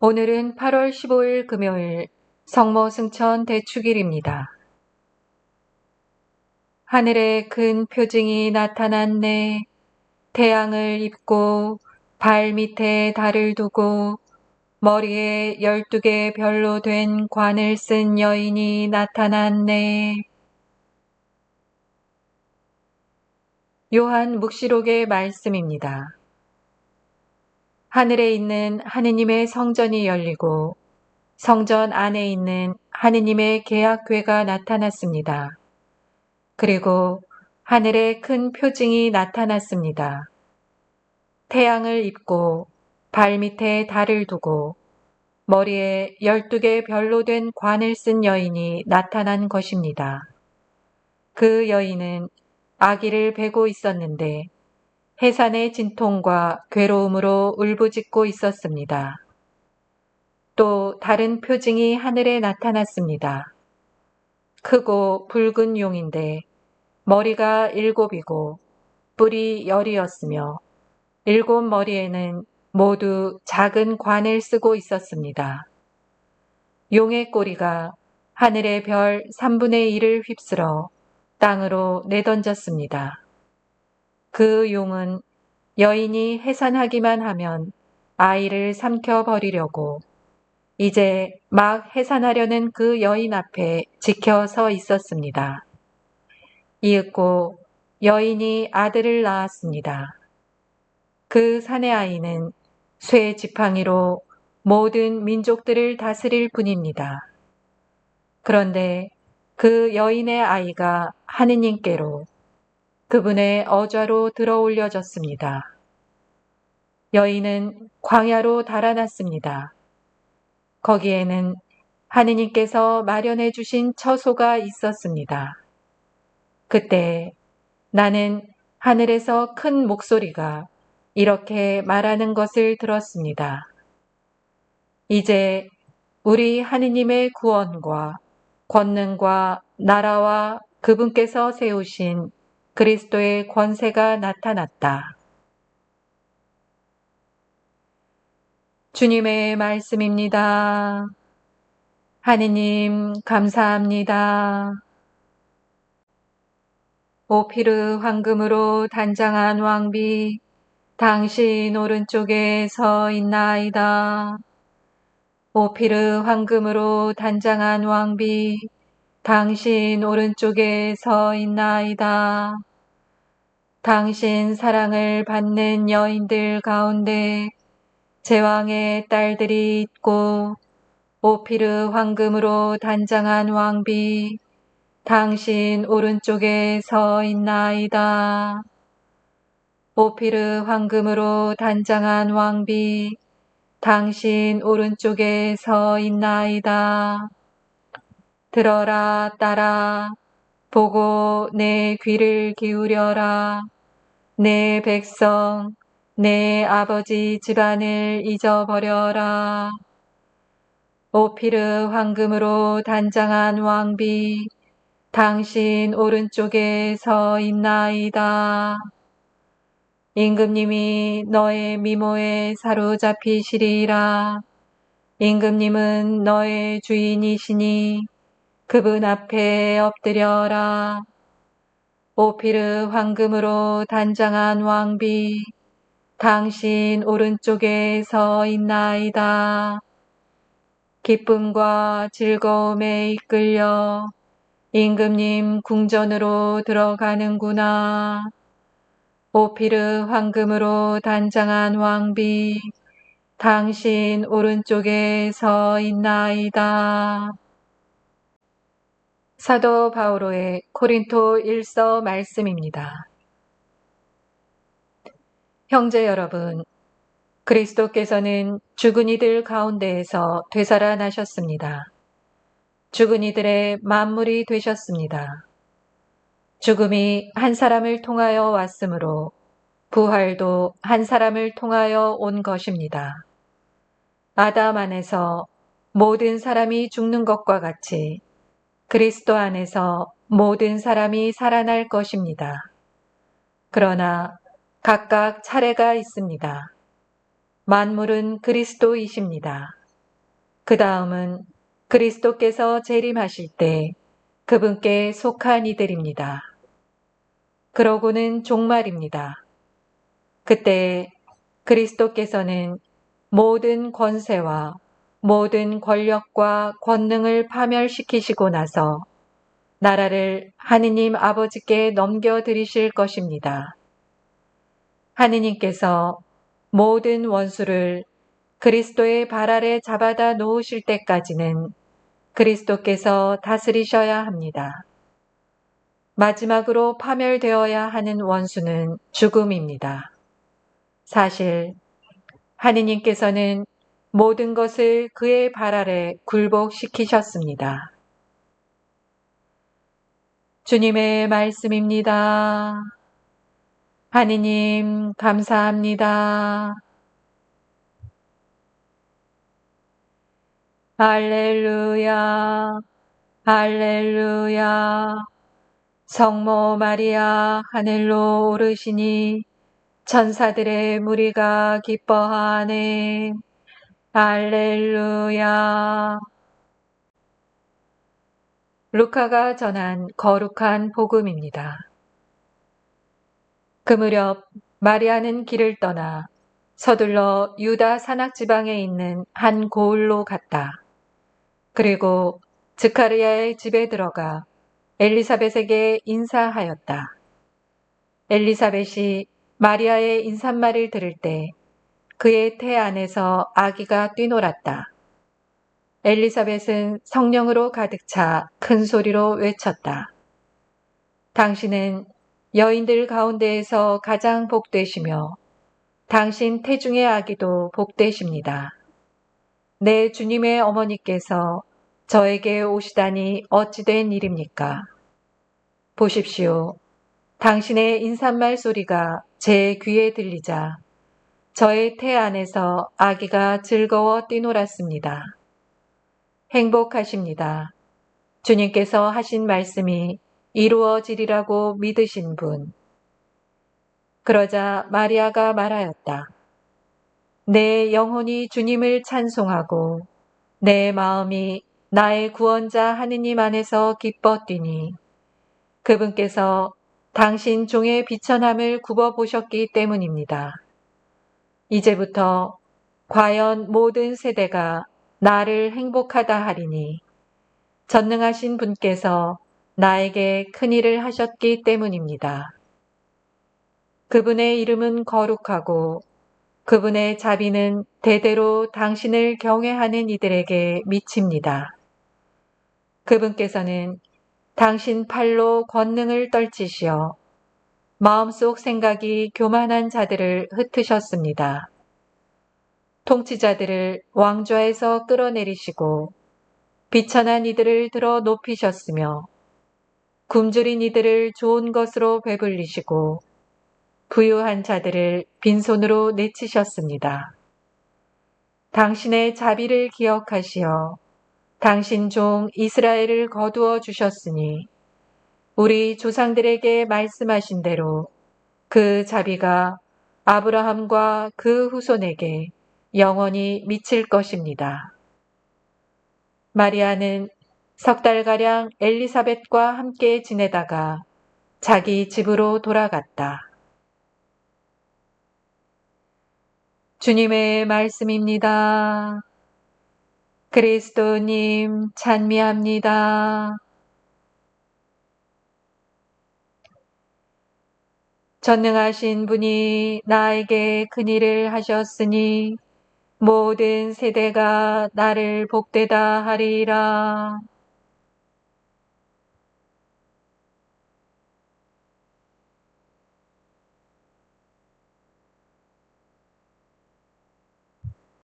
오늘은 8월 15일 금요일 성모 승천 대축일입니다. 하늘에 큰 표징이 나타났네. 태양을 입고 발 밑에 달을 두고 머리에 열두 개 별로 된 관을 쓴 여인이 나타났네. 요한 묵시록의 말씀입니다. 하늘에 있는 하느님의 성전이 열리고 성전 안에 있는 하느님의 계약궤가 나타났습니다. 그리고 하늘에 큰 표징이 나타났습니다. 태양을 입고 발 밑에 달을 두고 머리에 열두 개 별로 된 관을 쓴 여인이 나타난 것입니다. 그 여인은 아기를 베고 있었는데 해산의 진통과 괴로움으로 울부짖고 있었습니다. 또 다른 표징이 하늘에 나타났습니다. 크고 붉은 용인데 머리가 일곱이고 뿔이 열이었으며 일곱 머리에는 모두 작은 관을 쓰고 있었습니다. 용의 꼬리가 하늘의 별 3분의 1을 휩쓸어 땅으로 내던졌습니다. 그 용은 여인이 해산하기만 하면 아이를 삼켜버리려고 이제 막 해산하려는 그 여인 앞에 지켜 서 있었습니다. 이윽고 여인이 아들을 낳았습니다. 그 사내 아이는 쇠 지팡이로 모든 민족들을 다스릴 뿐입니다. 그런데 그 여인의 아이가 하느님께로 그분의 어좌로 들어 올려졌습니다. 여인은 광야로 달아났습니다. 거기에는 하느님께서 마련해 주신 처소가 있었습니다. 그때 나는 하늘에서 큰 목소리가 이렇게 말하는 것을 들었습니다. 이제 우리 하느님의 구원과 권능과 나라와 그분께서 세우신 그리스도의 권세가 나타났다. 주님의 말씀입니다. 하느님, 감사합니다. 오피르 황금으로 단장한 왕비, 당신 오른쪽에 서 있나이다. 오피르 황금으로 단장한 왕비, 당신 오른쪽에 서 있나이다. 당신 사랑을 받는 여인들 가운데 제왕의 딸들이 있고 오피르 황금으로 단장한 왕비 당신 오른쪽에 서 있나이다. 오피르 황금으로 단장한 왕비 당신 오른쪽에 서 있나이다. 들어라 따라 보고 내 귀를 기울여라. 내 백성, 내 아버지 집안을 잊어버려라. 오피르 황금으로 단장한 왕비, 당신 오른쪽에 서 있나이다. 임금님이 너의 미모에 사로잡히시리라. 임금님은 너의 주인이시니 그분 앞에 엎드려라. 오피르 황금으로 단장한 왕비, 당신 오른쪽에 서 있나이다. 기쁨과 즐거움에 이끌려 임금님 궁전으로 들어가는구나. 오피르 황금으로 단장한 왕비, 당신 오른쪽에 서 있나이다. 사도 바오로의 코린토 1서 말씀입니다. 형제 여러분, 그리스도께서는 죽은 이들 가운데에서 되살아나셨습니다. 죽은 이들의 만물이 되셨습니다. 죽음이 한 사람을 통하여 왔으므로 부활도 한 사람을 통하여 온 것입니다. 아담 안에서 모든 사람이 죽는 것과 같이 그리스도 안에서 모든 사람이 살아날 것입니다. 그러나 각각 차례가 있습니다. 만물은 그리스도이십니다. 그 다음은 그리스도께서 재림하실 때 그분께 속한 이들입니다. 그러고는 종말입니다. 그때 그리스도께서는 모든 권세와 모든 권력과 권능을 파멸시키시고 나서 나라를 하느님 아버지께 넘겨드리실 것입니다. 하느님께서 모든 원수를 그리스도의 발 아래 잡아다 놓으실 때까지는 그리스도께서 다스리셔야 합니다. 마지막으로 파멸되어야 하는 원수는 죽음입니다. 사실 하느님께서는 모든 것을 그의 발 아래 굴복시키셨습니다. 주님의 말씀입니다. 하느님, 감사합니다. 할렐루야, 할렐루야. 성모 마리아 하늘로 오르시니 천사들의 무리가 기뻐하네. 할렐루야. 루카가 전한 거룩한 복음입니다. 그 무렵 마리아는 길을 떠나 서둘러 유다 산악 지방에 있는 한 고을로 갔다. 그리고 즈카르야의 집에 들어가 엘리사벳에게 인사하였다. 엘리사벳이 마리아의 인사말을 들을 때 그의 태 안에서 아기가 뛰놀았다. 엘리사벳은 성령으로 가득 차 큰 소리로 외쳤다. 당신은 여인들 가운데에서 가장 복되시며 당신 태중의 아기도 복되십니다. 내 주님의 어머니께서 저에게 오시다니 어찌된 일입니까? 보십시오. 당신의 인사말 소리가 제 귀에 들리자 저의 태 안에서 아기가 즐거워 뛰놀았습니다. 행복하십니다. 주님께서 하신 말씀이 이루어지리라고 믿으신 분. 그러자 마리아가 말하였다. 내 영혼이 주님을 찬송하고 내 마음이 나의 구원자 하느님 안에서 기뻐 뛰니 그분께서 당신 종의 비천함을 굽어 보셨기 때문입니다. 이제부터 과연 모든 세대가 나를 행복하다 하리니 전능하신 분께서 나에게 큰 일을 하셨기 때문입니다. 그분의 이름은 거룩하고 그분의 자비는 대대로 당신을 경외하는 이들에게 미칩니다. 그분께서는 당신 팔로 권능을 떨치시어 마음속 생각이 교만한 자들을 흩으셨습니다. 통치자들을 왕좌에서 끌어내리시고 비천한 이들을 들어 높이셨으며 굶주린 이들을 좋은 것으로 배불리시고 부유한 자들을 빈손으로 내치셨습니다. 당신의 자비를 기억하시어 당신 종 이스라엘을 거두어 주셨으니 우리 조상들에게 말씀하신 대로 그 자비가 아브라함과 그 후손에게 영원히 미칠 것입니다. 마리아는 석 달가량 엘리사벳과 함께 지내다가 자기 집으로 돌아갔다. 주님의 말씀입니다. 그리스도님 찬미합니다. 전능하신 분이 나에게 큰 일을 하셨으니 모든 세대가 나를 복되다 하리라.